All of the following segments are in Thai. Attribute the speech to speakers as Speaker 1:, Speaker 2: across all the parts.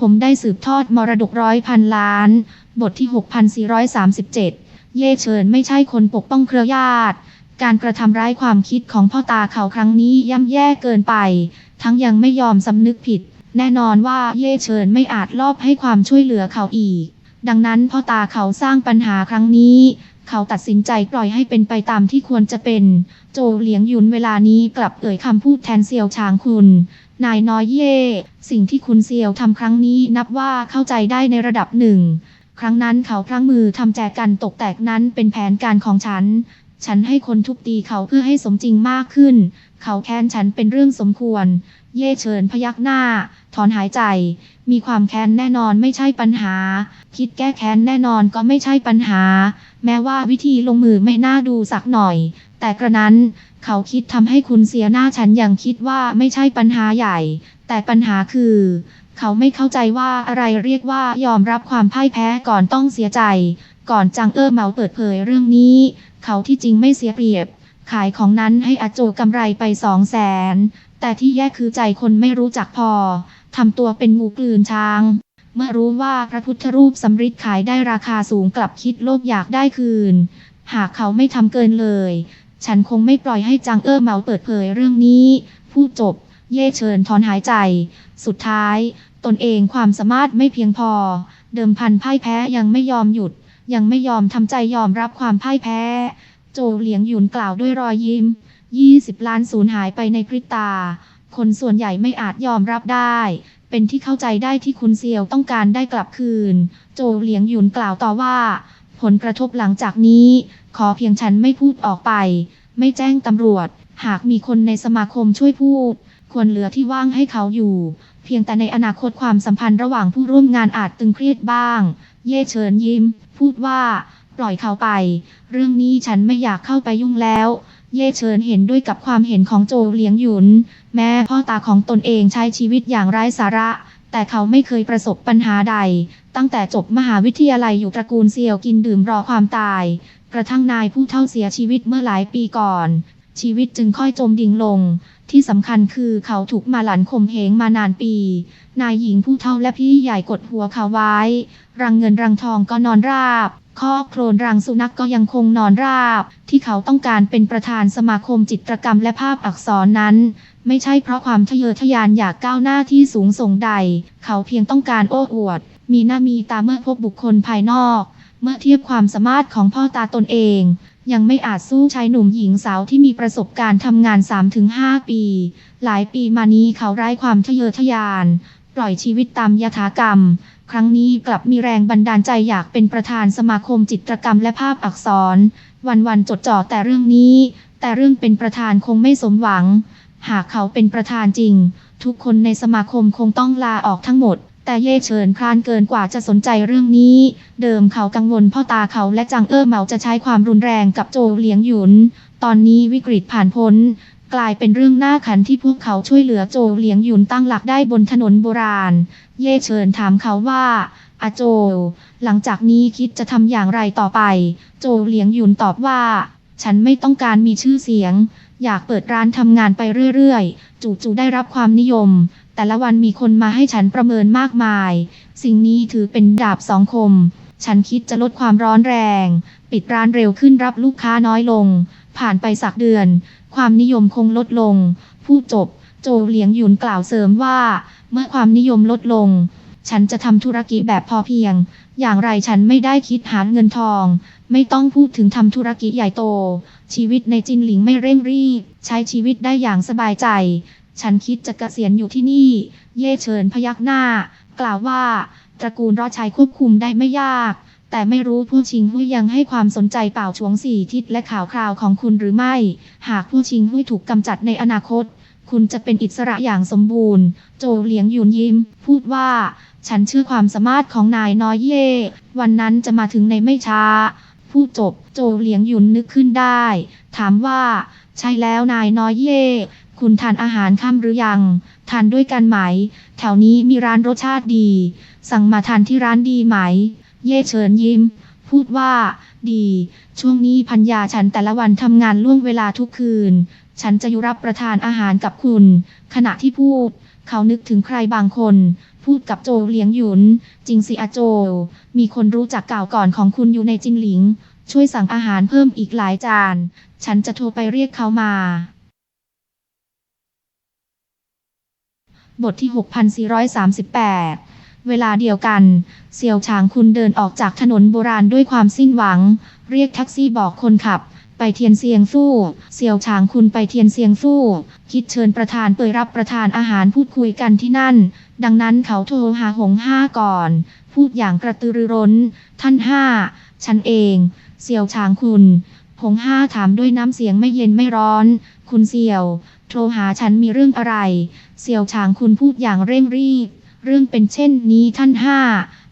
Speaker 1: ผมได้สืบทอดมรดกร้อยพันล้าน บทที่ 6437 เย่เฉินไม่ใช่คนปกป้องเครือญาติ การกระทำร้ายความคิดของพ่อตาเขาครั้งนี้ย่ำแย่เกินไป ทั้งยังไม่ยอมสำนึกผิด แน่นอนว่าเย่เฉินไม่อาจลอบให้ความช่วยเหลือเขาอีก ดังนั้นพ่อตาเขาสร้างปัญหาครั้งนี้ เขาตัดสินใจปล่อยให้เป็นไปตามที่ควรจะเป็น โจเหลียงหยุนเวลานี้กลับเอ่ยคำพูดแทนเซียวชางคุณ นายน้อยเย่ สิ่งที่คุณเซียวทำครั้งนี้นับว่าเข้าใจได้ในระดับหนึ่ง ครั้งนั้นเขาพลั้งมือทำแจกันตกแตกนั้นเป็นแผนการของฉัน ฉันให้คนทุบตีเขาเพื่อให้สมจริงมากขึ้น เขาแค้นฉันเป็นเรื่องสมควร เย่เฉินพยักหน้า ถอนหายใจ มีความแค้นแน่นอนไม่ใช่ปัญหา คิดแก้แค้นแน่นอนก็ไม่ใช่ปัญหา แม้ว่าวิธีลงมือไม่น่าดูสักหน่อย แต่กระนั้น เขาคิดทำให้คุณเสียหน้าฉันยังคิดว่าไม่ใช่ปัญหาใหญ่ แต่ปัญหาคือ เขาไม่เข้าใจว่าอะไรเรียกว่ายอมรับความพ่ายแพ้ก่อนต้องเสียใจ ก่อนจังเออเหมาเปิดเผยเรื่องนี้ เขาที่จริงไม่เสียเปรียบ ขายของนั้นให้อาโจกำไรไปสองแสนแต่ที่แย่คือใจคนไม่รู้จักพอทำตัวเป็นงูกลืนช้าง เมื่อรู้ว่าพระพุทธรูปสำริดขายได้ราคาสูงกลับคิดโลภอยากได้คืน หากเขาไม่ทำเกินเลย ฉันคงไม่ปล่อยให้จังเออเหมาเปิดเผยเรื่องนี้ พูดจบ เย่เชิญถอนหายใจ สุดท้าย ตนเองความสามารถไม่เพียงพอ เดิมพันพ่ายแพ้ยังไม่ยอมหยุด ยังไม่ยอมทำใจยอมรับความพ่ายแพ้ โจเหลียงหยุนกล่าวด้วยรอยยิ้ม 20 ล้านสูญหายไปในพริบตา คนส่วนใหญ่ไม่อาจยอมรับได้ เป็นที่เข้าใจได้ที่คุณเซียวต้องการได้กลับคืน โจเหลียงหยุนกล่าวต่อว่า ผลกระทบหลังจากนี้ ขอเพียงฉันไม่พูดออกไป ไม่แจ้งตำรวจ หากมีคนในสมาคมช่วยพูด ควรเหลือที่ว่างให้เขาอยู่ เพียงแต่ในอนาคตความสัมพันธ์ระหว่างผู้ร่วมงานอาจตึงเครียดบ้าง เย่เฉินยิ้ม พูดว่า ปล่อยเขาไป เรื่องนี้ฉันไม่อยากเข้าไปยุ่งแล้ว เย่เฉินเห็นด้วยกับความเห็นของโจเลียงหยุน แม้พ่อตาของตนเองใช้ชีวิตอย่างไร้สาระ แต่เขาไม่เคยประสบปัญหาใด ตั้งแต่จบมหาวิทยาลัยอยู่ตระกูลเซียวกินดื่มรอความตาย กระทั่งนายผู้เท่าเสียชีวิตเมื่อหลายปีก่อน ชีวิตจึงค่อยจมดิ่งลง ที่สำคัญคือเขาถูกมาหลันข่มเหงมานานปี นายหญิงผู้เท่าและพี่ใหญ่กดหัวเขาไว้ รังเงินรังทองก็นอนราบข้อโครนรังสุนัขกก็ยังคงนอนราบ ที่เขาต้องการเป็นประธานสมาคมจิตรกรรมและภาพอักษรนั้น ไม่ใช่เพราะความทะเยอทะยานอยากก้าวหน้าที่สูงส่งใด เขาเพียงต้องการโอ้อวด มีหน้ามีตาเมื่อพบบุคคลภายนอก เมื่อเทียบความสามารถของพ่อตาตนเอง ยังไม่อาจสู้ชายหนุ่มหญิงสาวที่มีประสบการณ์ทำงาน 3-5 ปี หลายปีมานี้เขาไร้ความทะเยอทะยาน ปล่อยชีวิตตามยถากรรม ครั้งนี้กลับมีแรงบันดาลใจอยากเป็นประธานสมาคมจิตรกรรมและภาพอักษร วันๆจดจ่อแต่เรื่องนี้ แต่เรื่องเป็นประธานคงไม่สมหวัง หากเขาเป็นประธานจริง ทุกคนในสมาคมคงต้องลาออกทั้งหมด แต่เย่เฉินคลานเกินกว่าจะสนใจเรื่องนี้ เดิมเขากังวลพ่อตาเขาและจังเอ้อเหมาจะใช้ความรุนแรงกับโจเหลียงหยุน ตอนนี้วิกฤตผ่านพ้น กลายเป็นเรื่องน่าขันที่พวกเขาช่วยเหลือโจเหลียงหยุนตั้งหลักได้บนถนนโบราณ เย่เฉินถามเขาว่าอาโจ หลังจากนี้คิดจะทำอย่างไรต่อไป โจเหลียงหยุนตอบว่า ฉันไม่ต้องการมีชื่อเสียง อยากเปิดร้านทำงานไปเรื่อยๆ จู่ๆได้รับความนิยม แต่ละวันมีคนมาให้ฉันประเมินมากมาย สิ่งนี้ถือเป็นดาบสองคม ฉันคิดจะลดความร้อนแรง ปิดร้านเร็วขึ้นรับลูกค้าน้อยลง ผ่านไปสักเดือน ความนิยมคงลดลงพูดจบ โจเหลียงหยุนกล่าวเสริมว่า เมื่อความนิยมลดลง ฉันจะทำธุรกิจแบบพอเพียง อย่างไรฉันไม่ได้คิดหาเงินทอง ไม่ต้องพูดถึงทำธุรกิจใหญ่โต ชีวิตในจินหลิงไม่เร่งรีบ ใช้ชีวิตได้อย่างสบายใจ ฉันคิดจะกะเกษียณอยู่ที่นี่ เย่เฉินพยักหน้า กล่าวว่า ตระกูลรอดชัยควบคุมได้ไม่ยาก แต่ไม่รู้ผู้ชิงหุ้ยยังให้ความสนใจเป่าชวงสี่ทิศและข่าวคราวของคุณหรือไม่ หากผู้ชิงหุ้ยถูกกำจัดในอนาคต คุณจะเป็นอิสระอย่างสมบูรณ์ โจเหลียงหยุนยิ้ม พูดว่า ฉันเชื่อความสามารถของนายน้อยเย่ วันนั้นจะมาถึงในไม่ช้าพูดจบโจเหลียงหยุนนึกขึ้นได้ ถามว่า ใช่แล้วนายน้อยเย่ คุณทานอาหารค่ำหรือยัง ทานด้วยกันไหม แถวนี้มีร้านรสชาติดี สั่งมาทานที่ร้านดีไหม เย่เฉินยิ้ม พูดว่า ดี ช่วงนี้พัญญาฉันแต่ละวันทำงานล่วงเวลาทุกคืน ฉันจะอยู่รับประทานอาหารกับคุณ ขณะที่พูด เขานึกถึงใครบางคน พูดกับโจเลียงหยุน จริงสิอาโจ มีคนรู้จักเก่าก่อนของคุณอยู่ในจินหลิง ช่วยสั่งอาหารเพิ่มอีกหลายจาน ฉันจะโทรไปเรียกเขามา บทที่ 6438 เวลาเดียวกัน เสี่ยวฉางคุณเดินออกจากถนนโบราณด้วยความสิ้นหวัง เรียกแท็กซี่บอกคนขับ ไปเทียนเซียงฟู่ เสี่ยวฉางคุณไปเทียนเซียงฟู่ คิดเชิญประธานเปิดรับประทานอาหารพูดคุยกันที่นั่น ดังนั้นเขาโทรหาหงห้าก่อน พูดอย่างกระตือรือร้น ท่านห้า ฉันเอง เสี่ยวฉางคุณ หงห้าถามด้วยน้ำเสียงไม่เย็นไม่ร้อน คุณเสี่ยว โทรหาฉันมีเรื่องอะไร เสี่ยวฉางคุณพูดอย่างเร่งรีบ เรื่องเป็นเช่นนี้ท่านห้า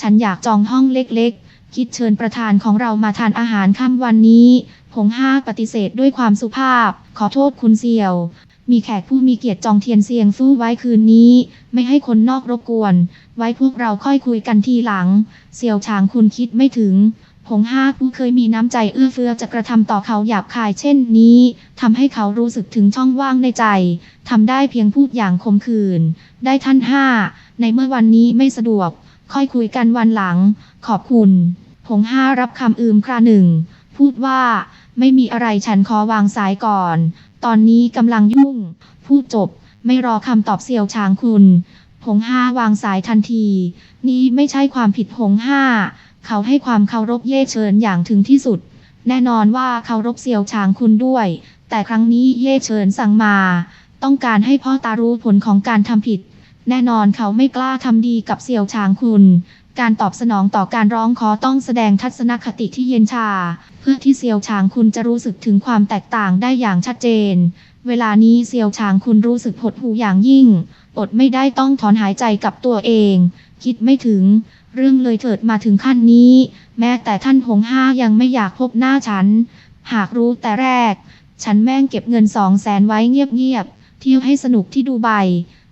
Speaker 1: ฉันอยากจองห้องเล็กๆ คิดเชิญประธานของเรามาทานอาหารค่ำวันนี้หงห้าปฏิเสธด้วยความสุภาพ ขอโทษคุณเสี่ยว มีแขกผู้มีเกียรติจองเทียนเซียงฟู่ไว้คืนนี้ ไม่ให้คนนอกรบกวน ไว้พวกเราค่อยคุยกันทีหลัง เสี่ยวฉางคุณคิดไม่ถึง หงห้าผู้เคยมีน้ำใจเอื้อเฟื้อจะกระทำต่อเขาหยาบคายเช่นนี้ทำให้เขารู้สึกถึงช่องว่างในใจทำได้เพียงพูดอย่างขมขื่นได้ท่านห้าในเมื่อวันนี้ไม่สะดวก ค่อยคุยกันวันหลัง ขอบคุณหงห้ารับคำอืมคราหนึ่ง พูดว่า ไม่มีอะไรฉันขอวางสายก่อน ตอนนี้กำลังยุ่ง พูดจบ ไม่รอคำตอบเสี่ยวช้างคุณหงห้าวางสายทันที นี่ไม่ใช่ความผิดหงห้า เขาให้ความเคารพเย่เฉินอย่างถึงที่สุด แน่นอนว่าเคารพเสี่ยวชางคุณด้วย แต่ครั้งนี้เย่เฉินสั่งมา ต้องการให้พ่อตารู้ผลของการทำผิด แน่นอนเขาไม่กล้าทำดีกับเสี่ยวชางคุณการตอบสนองต่อการร้องขอต้องแสดงทัศนคติที่เย็นชา เพื่อที่เซียวฉางคุณจะรู้สึกถึงความแตกต่างได้อย่างชัดเจน เวลานี้เซียวฉางคุณรู้สึกหดหู่อย่างยิ่ง อดไม่ได้ต้องถอนหายใจกับตัวเอง คิดไม่ถึง เรื่องเลยเถิดมาถึงขั้นนี้ แม้แต่ท่านหงห้ายังไม่อยากพบหน้าฉัน หากรู้แต่แรก ฉันแม่งเก็บเงินสองแสนไว้เงียบๆเที่ยวให้สนุกที่ดูไบ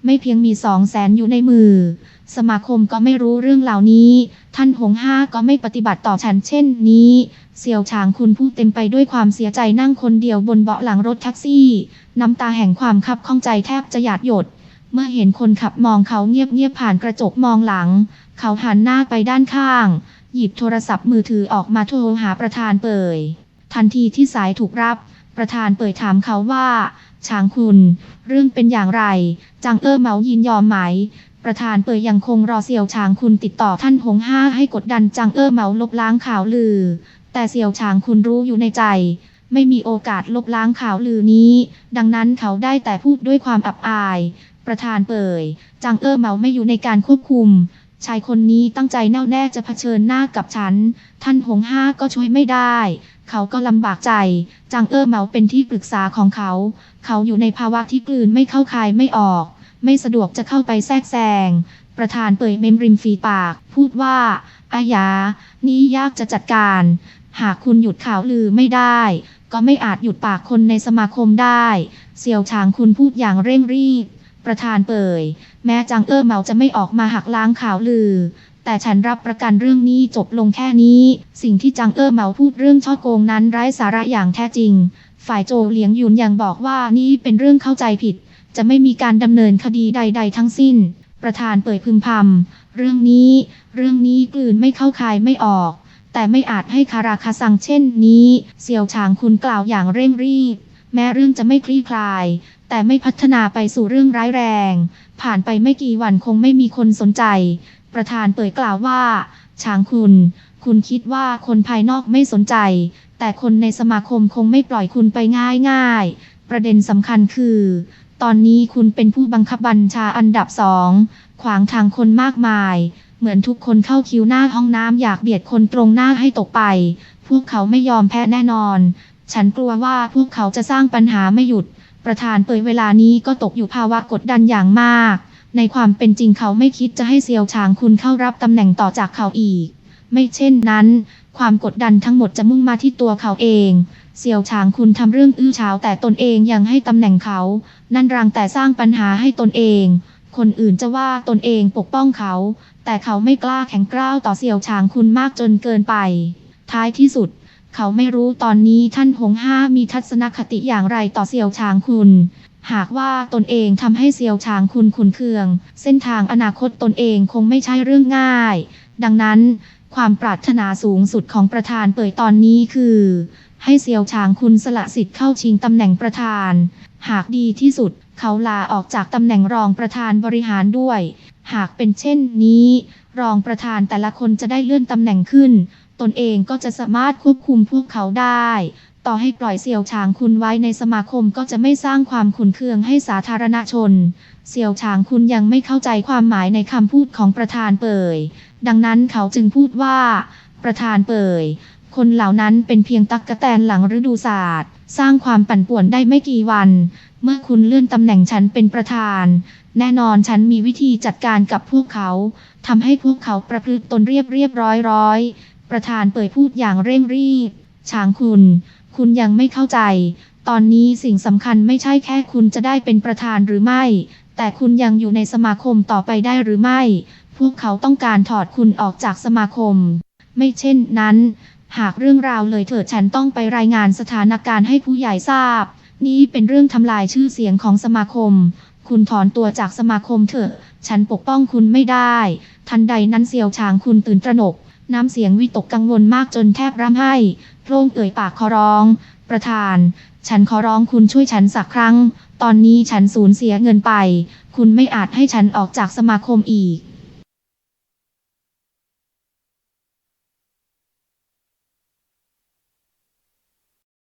Speaker 1: ไม่เพียงมีสองแสนอยู่ในมือ สมาคมก็ไม่รู้เรื่องเหล่านี้ ท่านหงห้าก็ไม่ปฏิบัติต่อฉันเช่นนี้ เสี่ยวฉางคุณพูดเต็มไปด้วยความเสียใจนั่งคนเดียวบนเบาะหลังรถแท็กซี่ น้ำตาแห่งความคับข้องใจแทบจะหยาดหยด เมื่อเห็นคนขับมองเขาเงียบๆผ่านกระจกมองหลัง เขาหันหน้าไปด้านข้าง หยิบโทรศัพท์มือถือออกมาโทรหาประธานเปิยทันทีที่สายถูกรับ ประธานเปิยถามเขาว่า ช้างคุณ เรื่องเป็นอย่างไร จังเออเหมายินยอมไหม ประธานเปิยยังคงรอเสี่ยวช้างคุณติดต่อท่านหงห้าให้กดดันจังเออเหมาลบล้างข่าวลือ แต่เสี่ยวช้างคุณรู้อยู่ในใจไม่มีโอกาสลบล้างข่าวลือนี้ ดังนั้นเขาได้แต่พูดด้วยความอับอาย ประธานเปิยจังเออเหมาไม่อยู่ในการควบคุม ชายคนนี้ตั้งใจแน่วแน่จะเผชิญหน้ากับฉัน ท่านหงห้าก็ช่วยไม่ได้ เขาก็ลำบากใจจังเออเหมาเป็นที่ปรึกษาของเขา เขาอยู่ในภาวะที่กลืนไม่เข้าคายไม่ออก ไม่สะดวกจะเข้าไปแทรกแซง ประธานเปิยเมมริมฝีปาก พูดว่า อายา นี่ยากจะจัดการ หากคุณหยุดข่าวลือไม่ได้ก็ไม่อาจหยุดปากคนในสมาคมได้ เสี่ยวฉางคุณพูดอย่างเร่งรีบ ประธานเปิยแม้จังเออเหมาจะไม่ออกมาหักล้างข่าวลือ แต่ฉันรับประกันเรื่องนี้จบลงแค่นี้ สิ่งที่จังเออเหมาพูดเรื่องช่อโกงนั้นไร้สาระอย่างแท้จริง ฝ่ายโจเหลียงหยุนยังบอกว่านี่เป็นเรื่องเข้าใจผิด จะไม่มีการดำเนินคดีใด ๆ ทั้งสิ้น ประธานเปิดพึมพำเรื่องนี้ เรื่องนี้กลืนไม่เข้าคายไม่ออก แต่ไม่อาจให้คาราคาซังเช่นนี้ เสี่ยวฉางคุณกล่าวอย่างเร่งรีบแม้เรื่องจะไม่คลี่คลาย แต่ไม่พัฒนาไปสู่เรื่องร้ายแรง ผ่านไปไม่กี่วันคงไม่มีคนสนใจ ประธานเปิดกล่าวว่า ช้างคุณ คุณคิดว่าคนภายนอกไม่สนใจ แต่คนในสมาคมคงไม่ปล่อยคุณไปง่ายๆประเด็นสำคัญคือ ตอนนี้คุณเป็นผู้บังคับบัญชาอันดับสอง ขวางทางคนมากมาย เหมือนทุกคนเข้าคิวหน้าห้องน้ำอยากเบียดคนตรงหน้าให้ตกไป พวกเขาไม่ยอมแพ้แน่นอน ฉันกลัวว่าพวกเขาจะสร้างปัญหาไม่หยุด ประธานเปิดเวลานี้ก็ตกอยู่ภาวะกดดันอย่างมาก ในความเป็นจริงเขาไม่คิดจะให้เซียวฉางคุณเข้ารับตำแหน่งต่อจากเขาอีก ไม่เช่นนั้น ความกดดันทั้งหมดจะมุ่งมาที่ตัวเขาเอง เซียวฉางคุณทำเรื่องอื้อฉาวแต่ตนเองยังให้ตำแหน่งเขา นั่นรังแต่สร้างปัญหาให้ตนเอง คนอื่นจะว่าตนเองปกป้องเขา แต่เขาไม่กล้าแข็งกร้าวต่อเซียวฉางคุณมากจนเกินไป ท้ายที่สุด เขาไม่รู้ตอนนี้ท่านหงห้ามีทัศนคติอย่างไรต่อเซียวชางคุณ หากว่าตนเองทำให้เซียวชางคุณขุนเคือง เส้นทางอนาคตตนเองคงไม่ใช่เรื่องง่าย ดังนั้น ความปรารถนาสูงสุดของประธานเปิดตอนนี้คือ ให้เซียวชางคุณสละสิทธิ์เข้าชิงตำแหน่งประธาน หากดีที่สุด เขาลาออกจากตำแหน่งรองประธานบริหารด้วย หากเป็นเช่นนี้ รองประธานแต่ละคนจะได้เลื่อนตำแหน่งขึ้น ตนเองก็จะสามารถควบคุมพวกเขาได้ ต่อให้ปล่อยเสี่ยวฉางคุณไว้ในสมาคมก็จะไม่สร้างความขุนเคืองให้สาธารณชน เสี่ยวฉางคุณยังไม่เข้าใจความหมายในคำพูดของประธานเป่ย ดังนั้นเขาจึงพูดว่า ประธานเป่ย คนเหล่านั้นเป็นเพียงตักกะแตนหลังฤดูศาสตร์ สร้างความปั่นป่วนได้ไม่กี่วัน เมื่อคุณเลื่อนตำแหน่งฉันเป็นประธานแน่นอนฉันมีวิธีจัดการกับพวกเขา ทำให้พวกเขาประพฤติตนเรียบเรียบร้อยร้อย ประธานเปิดพูดอย่างเร่งรีบช้างคุณ คุณยังไม่เข้าใจ ตอนนี้สิ่งสำคัญไม่ใช่แค่คุณจะได้เป็นประธานหรือไม่ แต่คุณยังอยู่ในสมาคมต่อไปได้หรือไม่ พวกเขาต้องการถอดคุณออกจากสมาคม ไม่เช่นนั้น หากเรื่องราวเลยเถิดฉันต้องไปรายงานสถานการณ์ให้ผู้ใหญ่ทราบ นี่เป็นเรื่องทำลายชื่อเสียงของสมาคม คุณถอนตัวจากสมาคมเถอะ ฉันปกป้องคุณไม่ได้ ทันใดนั้นเซียวฉางคุณตื่นตระหนก น้ำเสียงวิตกกังวลมากจนแทบร่ำไห้โพร่งเอ่ยปากขอร้อง ประธาน ฉันขอร้องคุณช่วยฉันสักครั้ง ตอนนี้ฉันสูญเสียเงินไป คุณไม่อาจให้ฉันออกจากสมาคมอีก